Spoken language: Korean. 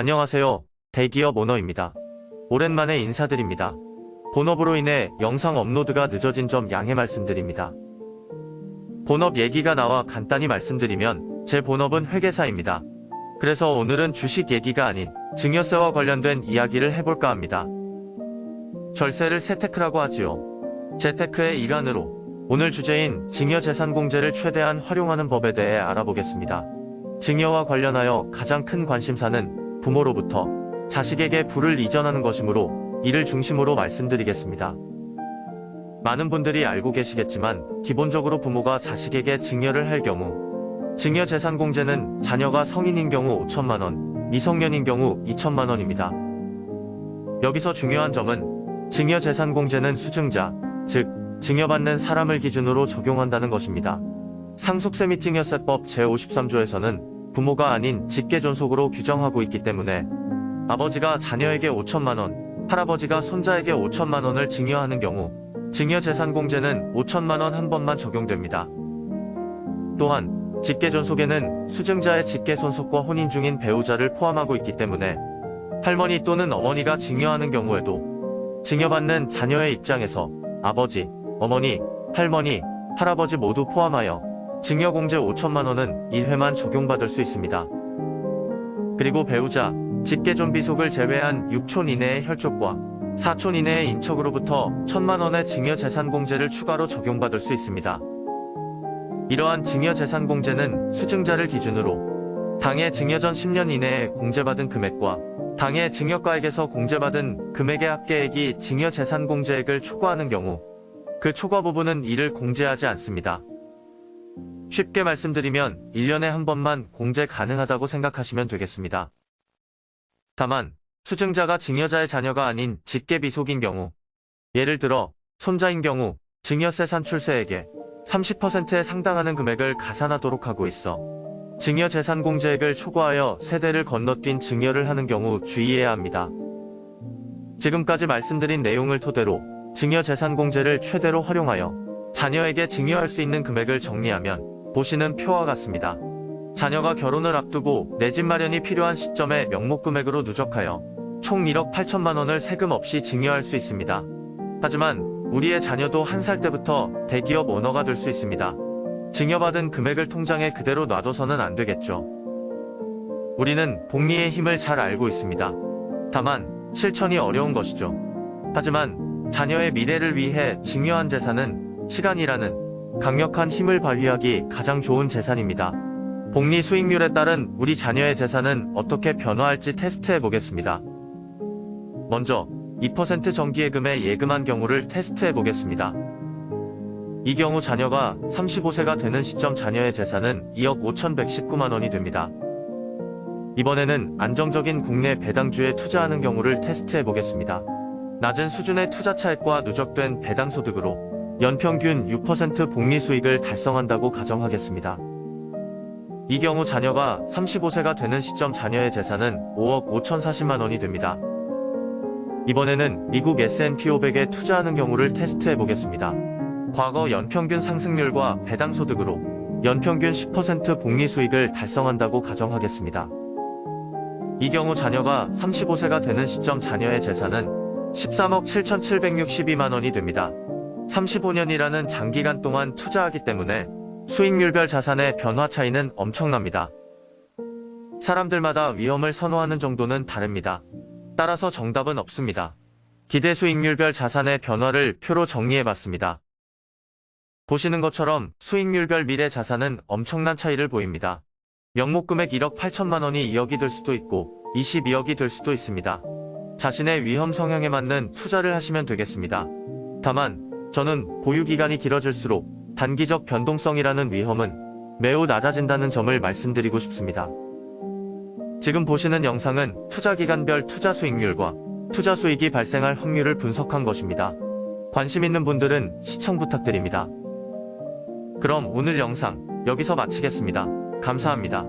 안녕하세요. 대기업 오너입니다. 오랜만에 인사드립니다. 본업으로 인해 영상 업로드가 늦어진 점 양해 말씀드립니다. 본업 얘기가 나와 간단히 말씀드리면 제 본업은 회계사입니다. 그래서 오늘은 주식 얘기가 아닌 증여세와 관련된 이야기를 해볼까 합니다. 절세를 세테크라고 하지요. 재테크의 일환으로 오늘 주제인 증여재산공제를 최대한 활용하는 법에 대해 알아보겠습니다. 증여와 관련하여 가장 큰 관심사는 부모로부터 자식에게 부를 이전하는 것이므로 이를 중심으로 말씀드리겠습니다. 많은 분들이 알고 계시겠지만 기본적으로 부모가 자식에게 증여를 할 경우 증여 재산 공제는 자녀가 성인인 경우 5천만 원, 미성년인 경우 2천만 원입니다. 여기서 중요한 점은 증여 재산 공제는 수증자, 즉 증여받는 사람을 기준으로 적용한다는 것입니다. 상속세 및 증여세법 제53조에서는 부모가 아닌 직계존속으로 규정하고 있기 때문에 아버지가 자녀에게 5천만 원, 할아버지가 손자에게 5천만 원을 증여하는 경우 증여재산공제는 5천만 원 한 번만 적용됩니다. 또한 직계존속에는 수증자의 직계손속과 혼인 중인 배우자를 포함하고 있기 때문에 할머니 또는 어머니가 증여하는 경우에도 증여받는 자녀의 입장에서 아버지, 어머니, 할머니, 할아버지 모두 포함하여 증여공제 5천만 원은 1회만 적용받을 수 있습니다. 그리고 배우자, 직계존 비속을 제외한 6촌 이내의 혈족과 4촌 이내의 인척으로부터 1천만 원의 증여재산공제를 추가로 적용받을 수 있습니다. 이러한 증여재산공제는 수증자를 기준으로 당해 증여 전 10년 이내에 공제받은 금액과 당해 증여가액에서 공제받은 금액의 합계액이 증여재산공제액을 초과하는 경우 그 초과 부분은 이를 공제하지 않습니다. 쉽게 말씀드리면 1년에 한 번만 공제 가능하다고 생각하시면 되겠습니다. 다만 수증자가 증여자의 자녀가 아닌 직계비속인 경우 예를 들어 손자인 경우 증여세 산출세액의 30%에 상당하는 금액을 가산하도록 하고 있어 증여 재산 공제액을 초과하여 세대를 건너뛴 증여를 하는 경우 주의해야 합니다. 지금까지 말씀드린 내용을 토대로 증여 재산 공제를 최대로 활용하여 자녀에게 증여할 수 있는 금액을 정리하면 보시는 표와 같습니다. 자녀가 결혼을 앞두고 내 집 마련이 필요한 시점에 명목 금액으로 누적하여 총 1억 8천만 원을 세금 없이 증여할 수 있습니다. 하지만 우리의 자녀도 한 살 때부터 대기업 오너가 될 수 있습니다. 증여받은 금액을 통장에 그대로 놔둬서는 안 되겠죠. 우리는 복리의 힘을 잘 알고 있습니다. 다만 실천이 어려운 것이죠. 하지만 자녀의 미래를 위해 증여한 재산은 시간이라는 강력한 힘을 발휘하기 가장 좋은 재산입니다. 복리 수익률에 따른 우리 자녀의 재산은 어떻게 변화할지 테스트해 보겠습니다. 먼저 2% 정기예금에 예금한 경우를 테스트해 보겠습니다. 이 경우 자녀가 35세가 되는 시점 자녀의 재산은 2억 5,119만 원이 됩니다. 이번에는 안정적인 국내 배당주에 투자하는 경우를 테스트해 보겠습니다. 낮은 수준의 투자 차익과 누적된 배당 소득으로 연평균 6% 복리 수익을 달성한다고 가정하겠습니다. 이 경우 자녀가 35세가 되는 시점 자녀의 재산은 5억 5,040만 원이 됩니다. 이번에는 미국 S&P 500에 투자하는 경우를 테스트해 보겠습니다. 과거 연평균 상승률과 배당 소득으로 연평균 10% 복리 수익을 달성한다고 가정하겠습니다. 이 경우 자녀가 35세가 되는 시점 자녀의 재산은 13억 7,762만 원이 됩니다. 35년이라는 장기간 동안 투자하기 때문에 수익률별 자산의 변화 차이는 엄청납니다. 사람들마다 위험을 선호하는 정도는 다릅니다. 따라서 정답은 없습니다. 기대 수익률별 자산의 변화를 표로 정리해 봤습니다. 보시는 것처럼 수익률별 미래 자산은 엄청난 차이를 보입니다. 명목 금액 1억 8천만 원이 2억이 될 수도 있고 22억이 될 수도 있습니다. 자신의 위험 성향에 맞는 투자를 하시면 되겠습니다. 다만 저는 보유 기간이 길어질수록 단기적 변동성이라는 위험은 매우 낮아진다는 점을 말씀드리고 싶습니다. 지금 보시는 영상은 투자 기간별 투자 수익률과 투자 수익이 발생할 확률을 분석한 것입니다. 관심 있는 분들은 시청 부탁드립니다. 그럼 오늘 영상 여기서 마치겠습니다. 감사합니다.